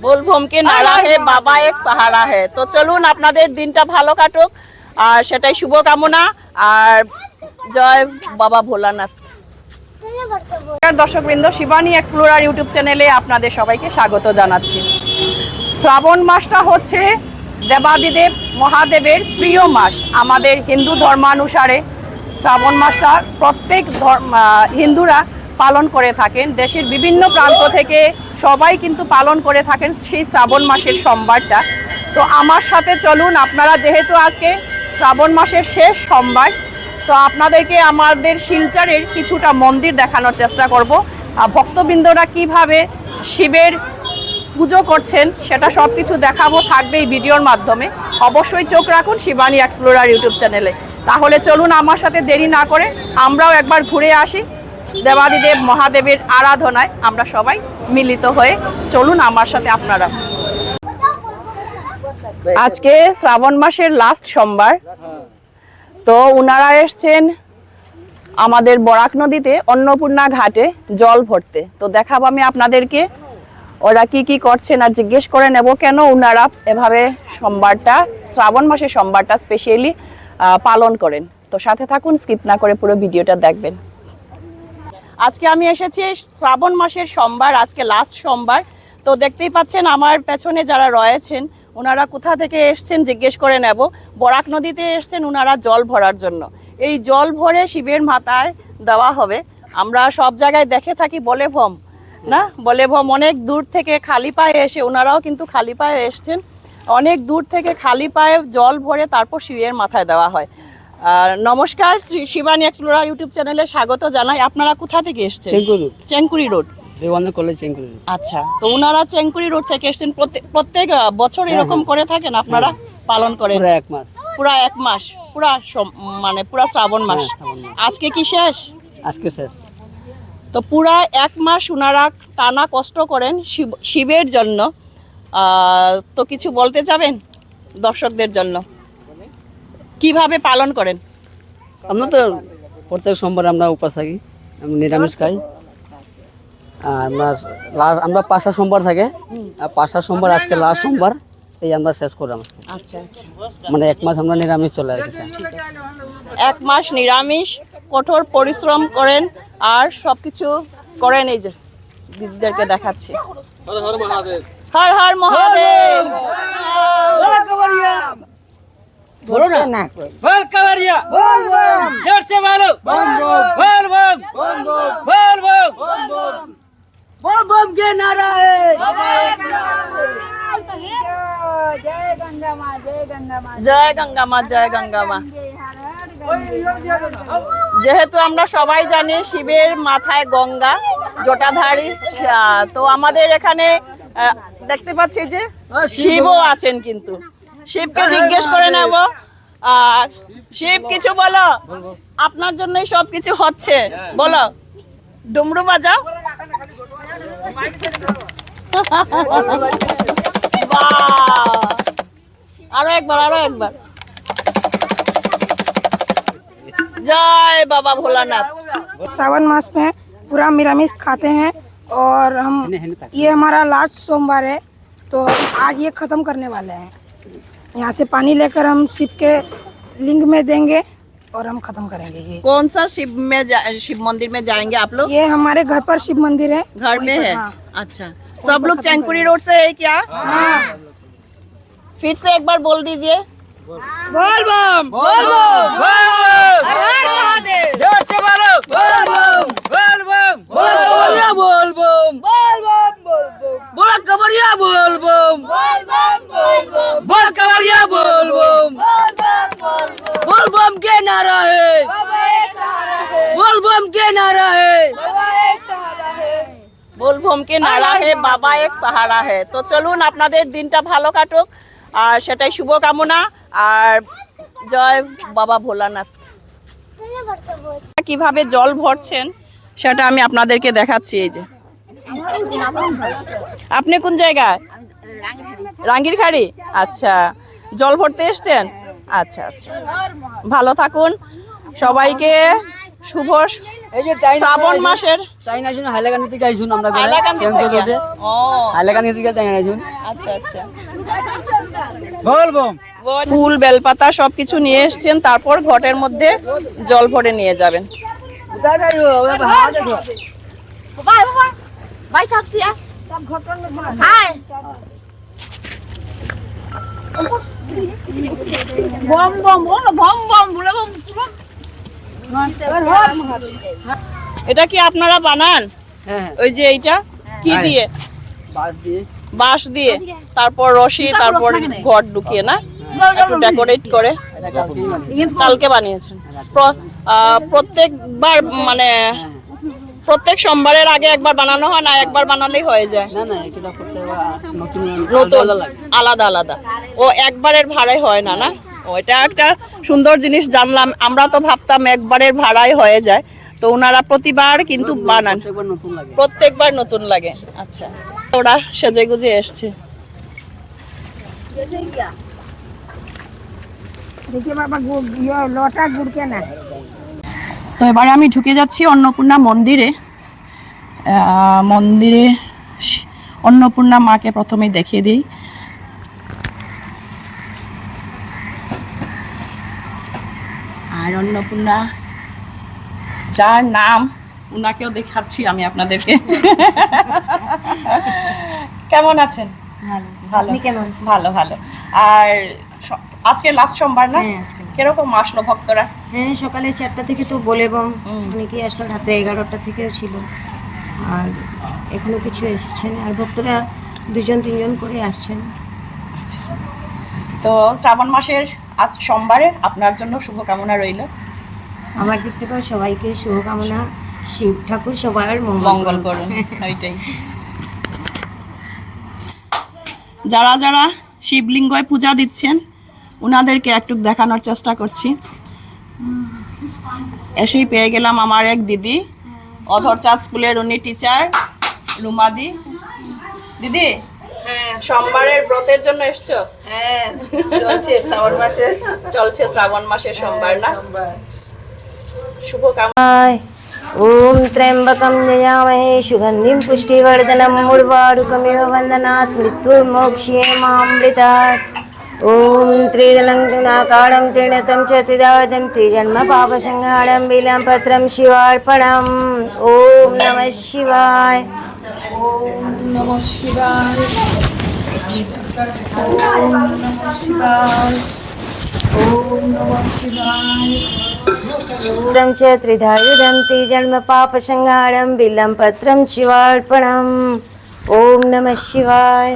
বলব ভূমকে নাড়া হে বাবা এক সাহারা হে তো চলুন আপনাদের দিনটা ভালো কাটুক আর সেটাই শুভকামনা আর জয় বাবা ভোলানাথ। দর্শক বৃন্দ শিবানী এক্সপ্লোরার ইউটিউব চ্যানেলে আপনাদের সবাইকে স্বাগত জানাচ্ছি। শ্রাবণ মাসটা হচ্ছে দেবাদিদেব মহাদেবের প্রিয় মাস। আমাদের হিন্দু ধর্মানুসারে শ্রাবণ মাসটা প্রত্যেক হিন্দুরা পালন করে থাকেন। দেশের বিভিন্ন প্রান্ত থেকে সবাই কিন্তু পালন করে থাকেন সেই শ্রাবণ মাসের সোমবারটা। তো আমার সাথে চলুন, আপনারা যেহেতু আজকে শ্রাবণ মাসের শেষ সোমবার তো আপনাদেরকে আমাদের শিলচরের কিছুটা মন্দির দেখানোর চেষ্টা করব। ভক্তবৃন্দরা কীভাবে শিবের পুজো করছেন সেটা সব কিছু দেখাবো, থাকবে এই ভিডিওর মাধ্যমে। অবশ্যই চোখ রাখুন শিবানী এক্সপ্লোরার ইউটিউব চ্যানেলে। তাহলে চলুন আমার সাথে দেরি না করে আমরাও একবার ঘুরে আসি দেবাদিদেব মহাদেবের আরাধনায়। আমরা সবাই মিলিত হয়ে চলুন আমার সাথে আপনারা। আজকে শ্রাবণ মাসের লাস্ট সোমবার। তো উনারা এসছেন আমাদের বরাক নদীতে, অন্নপূর্ণা ঘাটে জল ভরতে। তো দেখাবো আমি আপনাদেরকে, ওরা কি কি করছেন আর জিজ্ঞেস করে নেব কেন উনারা এভাবে সোমবারটা, শ্রাবণ মাসের সোমবারটা স্পেশালি পালন করেন। তো সাথে থাকুন স্কিপ না করে পুরো ভিডিওটা দেখবেন। আজকে আমি এসেছি শ্রাবণ মাসের সোমবার, আজকে লাস্ট সোমবার। তো দেখতেই পাচ্ছেন, আমার পেছনে যারা রয়েছেন ওনারা কোথা থেকে এসছেন জিজ্ঞেস করে নেব। বরাক নদীতে এসছেন ওনারা জল ভরার জন্য। এই জল ভরে শিবের মাথায় দেওয়া হবে। আমরা সব জায়গায় দেখে থাকি বলে ভম না? বলে ভম অনেক দূর থেকে খালি পায়ে এসে ওনারাও কিন্তু খালি পায়ে এসছেন। অনেক দূর থেকে খালি পায়ে জল ভরে তারপর শিবের মাথায় দেওয়া হয়। আর নমস্কার শ্রী শিবানী এক্সপ্লোরার ইউটিউব চ্যানেলে স্বাগত জানাই। আপনারা কোথা থেকে এসছেন? চেঙ্কুরি রোড। বিবেকানন্দ কলেজ চেঙ্কুরি আচ্ছা তো ওনারা চেঙ্কুরি রোড থেকে এসছেন প্রত্যেক বছর এরকম করে থাকেন আপনারা? পালন করেন? এক মাস। পুরা এক মাস পুরা মানে পুরা শ্রাবণ মাস। হ্যাঁ। আজকে কি শেষ? আজকে শেষ। তো পুরা এক মাস ওনারা টানা কষ্ট করেন শিব- শিবের জন্য। তো কিছু বলতে চাবেন দর্শকদের জন্য? কীভাবে পালন করেন? আমরা তো প্রত্যেক সোমবার আমরা উপাস থাকি নিরামিষ খাই। আমরা লাস্ট আমরা পাঁচটা সোমবার থাকে। পাঁচটা সোমবার আজকে লাস্ট সোমবার এই আমরা শেষ করলাম। আচ্ছা, আচ্ছা। মানে এক মাস আমরা নিরামিষ চলে আসছি। এক মাস নিরামিষ কঠোর পরিশ্রম করেন আর সব কিছু করেন এই যে দিদিদেরকে দেখাচ্ছি। হর হর মহাদেব। বলো না। বল। বল বল বল বল বল বল বল বল জয় গঙ্গা মা, জয় গঙ্গা মা। যেহেতু আমরা সবাই জানি শিবের মাথায় গঙ্গা, জোটাধারী তো আমাদের এখানে দেখতে পাচ্ছি যে শিবও আছেন কিন্তু। শিবকে জিজ্ঞেস করে নেব। শিব, কিছু বলো? আপনার জন্যই সবকিছু হচ্ছে। বলো। ডুমরু বাজাও। আরো একবার আরো একবার জয় বাবা ভোলানাথ श्रावण मास में पूरा निरामिष खाते हैं और हम ये हमारा लास्ट सोमवार है तो आज ये ख़त्म करने वाले हैं यहाँ से पानी लेकर हम शिव के लिंग में देंगे और हम खत्म करेंगे ये। कौन सा शिव में शिव मंदिर में जाएँगे आप लोग? ये हमारे घर पर शिव मंदिर है। घर में है? हाँ। अच्छा। सब लोग चैनपुरी रोड से है क्या? हाँ। फिर से एक बार बोल दीजिए। बोल बम बोल बम बोल बम বলবম কে নারা হে बाबा एक सहारा है বলভম কে নারা হে বাবা এক সাহারা হে তো চলুন আপনাদের দিনটা ভালো কাটুক আর সেটাই শুভকামনা আর জয় বাবা ভোলানাথ কিভাবে জল ভরছেন সেটা আমি আপনাদেরকে দেখাচ্ছি এই যে আপনি কোন জায়গায় রাঙ্গির খাড়ি আচ্ছা জল ভরতে এসছেন আচ্ছা আচ্ছা ভালো থাকুন সবাইকে শুভ এই যে শ্রাবণ মাসের? চাইনা জন্য হাইলাকান্দি থেকে আইছুন আমরা হাইলাকান্দি থেকে? ও। হাইলাকান্দি থেকে চাইনা আইছুন আচ্ছা আচ্ছা। বলব ফুল বেলপাতা সবকিছু নিয়ে এসছেন তারপর ঘটের মধ্যে জল ভরে নিয়ে যাবেন। বম বম বম বম বলে বম। এটা কি আপনারা বানান? হ্যাঁ। ওই যে এইটা? কি হ্যাঁ। দিয়ে? বাস দিয়ে। বাঁশ দিয়ে। তারপর রশি তারপর ঘর ঢুকিয়ে না? একটু ডেকোরেট করে। মানে কালকে বানিয়েছেন। প্র- প্রত্যেকবার মানে প্রত্যেক সোমবারের আগে একবার বানানো হয় না একবার বানালেই হয়ে যায়? না না এটা করতে হবে, নতুন আলাদা আলাদা। ও একবারের ভাড়ায় হয় না না? ওইটা একটা সুন্দর জিনিস জানলাম। আমরা তো ভাবতাম একবারের ভাড়ায় হয়ে যায়। তো ওনারা প্রতিবার কিন্তু বানান। প্রত্যেকবার নতুন লাগে। আচ্ছা ওরা সেজে গুজে এসছে। তো এবারে আমি ঢুকে যাচ্ছি অন্নপূর্ণা মন্দিরে। মন্দিরে অন্নপূর্ণা মাকে প্রথমে দেখিয়ে দিই। অন্নপূর্ণা যার নাম উনাকেও দেখাচ্ছি আমি আপনাদেরকে। কেমন আছেন? ভালো। কেমন ভালো ভালো। আর আজকে লাস্ট সোমবার না? কীরকম আসলো ভক্তরা? হ্যাঁ সকালে চারটা থেকে তো বলে এবং অনেকেই আসলো রাতে এগারোটা থেকেও ছিল। আর এখনও কিছু এসছেন। আর ভক্তরা দুজন তিনজন করে আসছেন। তো শ্রাবণ মাসের আজ সোমবারে আপনার জন্য শুভকামনা রইল। আমার দিক থেকেও সবাইকে শুভকামনা। শিব ঠাকুর সবার মঙ্গল মঙ্গল করুন ওইটাই। যারা যারা শিবলিঙ্গয় পূজা দিচ্ছেন ওনাদেরকে একটু দেখানোর চেষ্টা করছি। এসেই পেয়ে গেলাম আমার এক দিদি অধরচাঁদ স্কুলের উনি টিচার রুমাদি। দিদি হ্যাঁ সোমবারের ব্রতের জন্য এসছো হ্যাঁ চলছে শ্রাবণ মাসে চলছে শ্রাবণ মাসের সোমবার না শুভ কামায় ॐ त्र्यम्बकं यजामहे सुगन्धिं पुष्टिवर्धनं मूर्वारुकमिव वन्दनात् मृत्युर्मोक्ष्येमामृतात् ॐ त्रिदलं गुणाकाडं त्रिणतं चतुर्दार्धं त्रिजन्मपापसंहारं बिलं पत्रं शिवार्पणम् ॐ नमः शिवाय ഓം ച ത്രിധായുധം തി ജന്മ പാപസംഹാരം ബില്ലം പത്രം ശിവാർപ്പണം ഓം നമ ശിവായ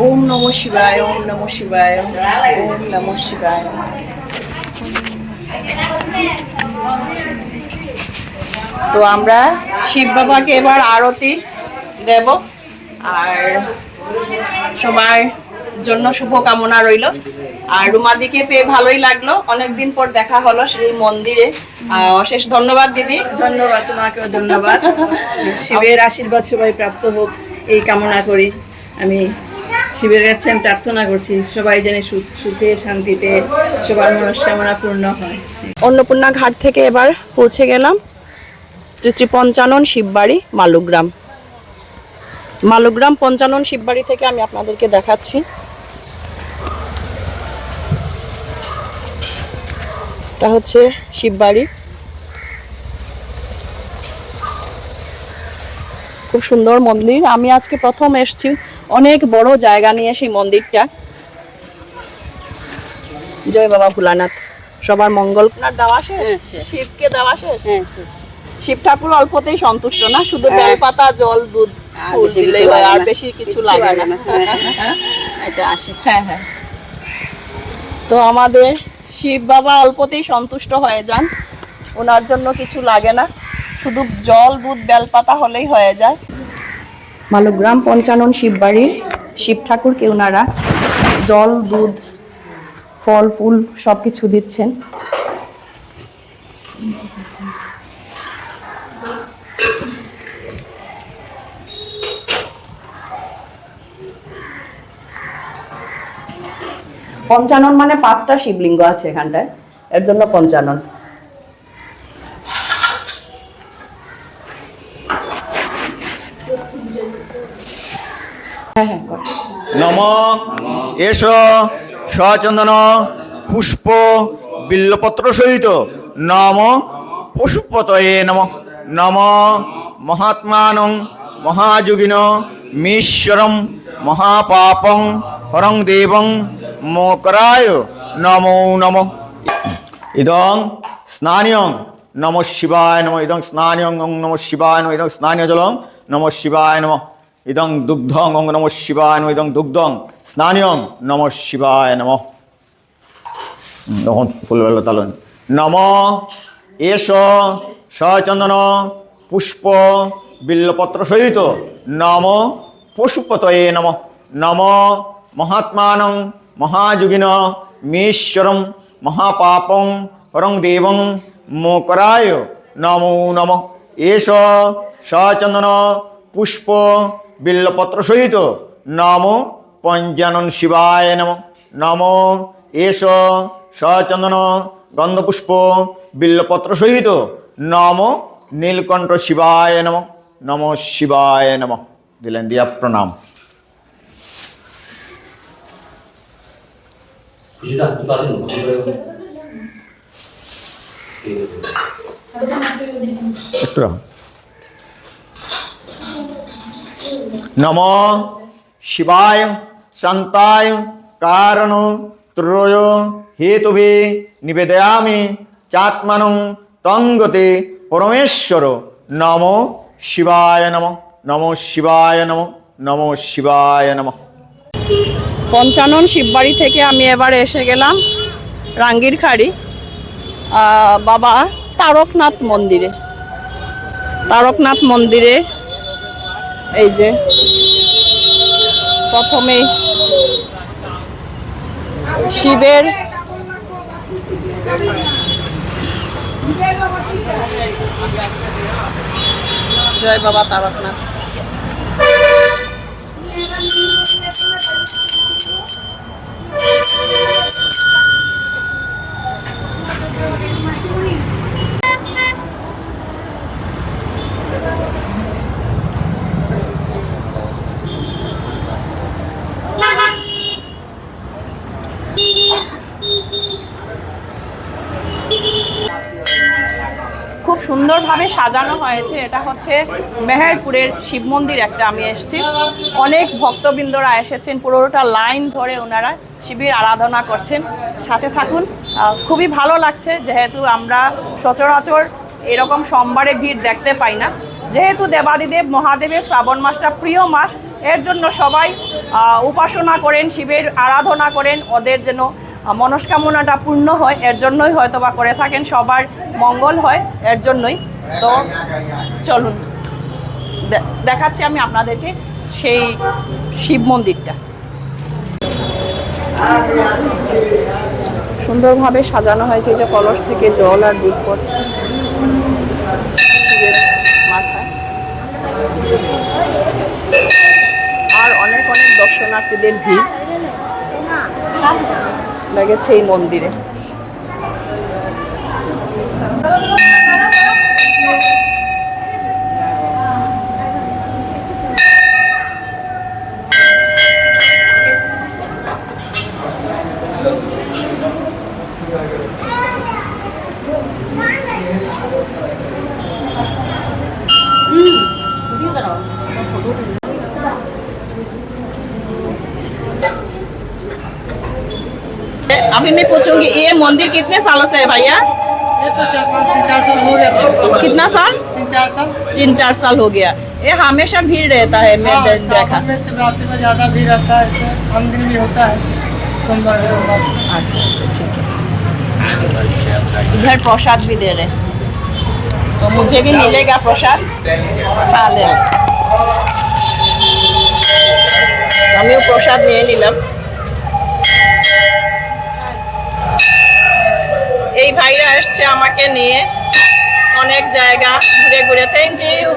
ഓം നമോ ശിവായ ഓം നമോ ശിവായ ഓം നമോ ശിവായ তো আমরা শিব বাবাকে এবার আরতি দেব। আর সবার জন্য শুভকামনা রইল। আর রুমাদিকে পেয়ে ভালোই লাগল। অনেকদিন পর দেখা হলো সেই মন্দিরে। আহ, অশেষ ধন্যবাদ দিদি। ধন্যবাদ তোমাকেও ধন্যবাদ। শিবের আশীর্বাদ সবাই প্রাপ্ত হোক এই কামনা করি আমি। শিবের কাছে আমি প্রার্থনা করছি, সবাই যেন সুখ, শান্তিতে, সবার মনস্কামনা পূর্ণ হয়। অন্নপূর্ণা ঘাট থেকে এবার পৌঁছে গেলাম শ্রী শ্রী পঞ্চানন শিববাড়ি, মালুগ্রাম। মালুগ্রাম পঞ্চানন শিববাড়ি থেকে আমি আপনাদেরকে দেখাচ্ছি। এটা হচ্ছে শিববাড়ি। খুব সুন্দর মন্দির। আমি আজকে প্রথম এসেছি অনেক বড় জায়গা নিয়ে সেই মন্দিরটা। জয় বাবা ভোলানাথ। সবার মঙ্গল। দেওয়া শেষ? শিবকে দেওয়া শেষ? শিব ঠাকুর অল্পতেই সন্তুষ্ট না? শুধু বেলপাতা জল দুধ ফুল দিলেই হয় আর বেশি কিছু লাগে না। হ্যাঁ হ্যাঁ। তো আমাদের শিব বাবা অল্পতেই সন্তুষ্ট হয়ে যান। ওনার জন্য কিছু লাগে না। শুধু জল দুধ বেলপাতা হলেই হয়ে যায়। মালুগ্রাম পঞ্চানন শিববাড়ির শিব ঠাকুরকে ওনারা জল, দুধ, ফল, ফুল সব কিছু দিচ্ছেন। পঞ্চানন মানে পাঁচটা শিবলিঙ্গ আছে এখানটায়, এর জন্য পঞ্চানন হ্যাঁ হ্যাঁ কর। নম এস সচন্দন, পুষ্প, বিল্লপত্র সহিত নম পশুপতয়ে নম। নম মহাত্মানং মহাযোগিন মীশ্বরম মহাপাপং হরং দেবং মোকরায় নমো নম। ইদং স্নানীয়ং নম শিবায় নম। ইদং স্নানীয়ং নম শিবায় নম। ইদং স্নানীয় জলং নম শিবায় নম। ইদং দুগ্ধং ওং নম শিবায় নম, ইদং দুগ্ধং স্নানীয়ং নম শিবায় নম। তখন ফুলবেলা তালন। নম এস সচন্দন পুষ্প বিল্লপত্র সহিত নম পশুপতয়ে নম। নম মহাত্মানং মহাযোগিন মীশ্বরম মহাপাপং হরং দেবং মোকরায় নমো নম। এস সচন্দন পুষ্প বিল্লপত্র সহিত নম পঞ্চানন শিবায় নম। নম এস সচন্দন গন্ধপুষ্প বিল্লপত্র সহিত নম নীলকণ্ঠ শিবায় নম। নম শিবায় নম। দিলেন দিয়া প্রণাম। একটু রাখুন। নম শিবায় শান্তায় কারণ ত্রয় হেতুভে নিবেদয়ামি চাত্মানং তঙ্গতে পরমেশ্বর নম শিবায় নম নম শিবায় নম নম শিবায় নম পঞ্চানন শিববাড়ি থেকে আমি এবারে এসে গেলাম রাঙ্গিরখাড়ি আহ, বাবা তারকনাথ মন্দিরে। তারকনাথ মন্দিরে এই যে প্রথমে শিবের জয় বাবা তারকনাথ। খুব সুন্দরভাবে সাজানো হয়েছে। এটা হচ্ছে মেহেরপুরের শিব মন্দির একটা, আমি এসেছি। অনেক ভক্তবৃন্দরা এসেছেন, পুরোটা লাইন ধরে ওনারা শিবের আরাধনা করছেন। সাথে থাকুন। খুবই ভালো লাগছে, যেহেতু আমরা সচরাচর এরকম সোমবারে ভিড় দেখতে পাই না। যেহেতু দেবাদিদেব মহাদেবের শ্রাবণ মাসটা প্রিয় মাস, এর জন্য সবাই উপাসনা করেন, শিবের আরাধনা করেন। ওদের যেন মনস্কামনাটা পূর্ণ হয়, এর জন্যই হয়তো বা করে থাকেন, সবার মঙ্গল হয় এর জন্যই। তো চলুন দেখাচ্ছি আমি আপনাদেরকে সেই শিব মন্দিরটা। সুন্দরভাবে সাজানো হয়েছে যে কলস থেকে জল আর দুধ পড়ছে আর অনেক অনেক দর্শনার্থীদের ভিড়। লেগেছে এই মন্দিরে। अभी मैं पूछूंगी ये मंदिर कितने सालों से है भैया ये तो चार पाँच तीन चार साल हो गया था कितना साल तीन चार साल तीन चार साल हो गया ये हमेशा भीड़ रहता है मैं हाँ, दे- देखा सावन में शिवरात्रि में ज़्यादा भीड़ रहता है ऐसे हम दिन भी होता है सोमवार सोमवार अच्छा अच्छा ठीक है इधर प्रसाद भी दे रहे हैं। तो मुझे भी मिलेगा प्रसाद हाँ ले আমিও প্রসাদ নিয়ে নিলাম এসছে আমাকে নিয়ে। অনেক জায়গা ঘুরে ঘুরে। থ্যাংক ইউ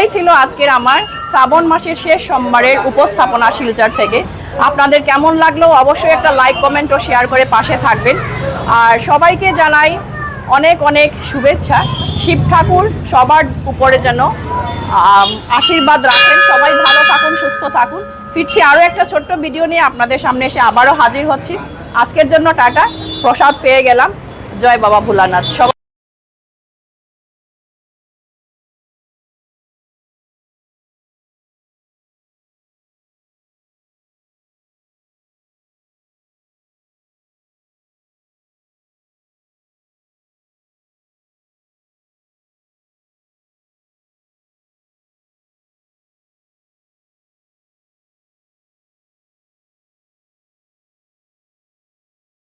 এই ছিল আজকের আমার শ্রাবণ মাসের শেষ সোমবারের উপস্থাপনা শিলচর থেকে। আপনাদের কেমন লাগল অবশ্যই একটা লাইক কমেন্ট ও শেয়ার করে পাশে থাকবেন। আর সবাইকে জানাই অনেক অনেক শুভেচ্ছা। শিব ঠাকুর সবার উপরে যেন আশীর্বাদ রাখেন, সবাই ভালো থাকুন, সুস্থ থাকুন। ফিরছি আরও একটা ছোট্ট ভিডিও নিয়ে আপনাদের সামনে এসে আবারও হাজির হচ্ছি। আজকের জন্য টাটা, প্রসাদ পেয়ে গেলাম। জয় বাবা ভোলানাথ। সবাই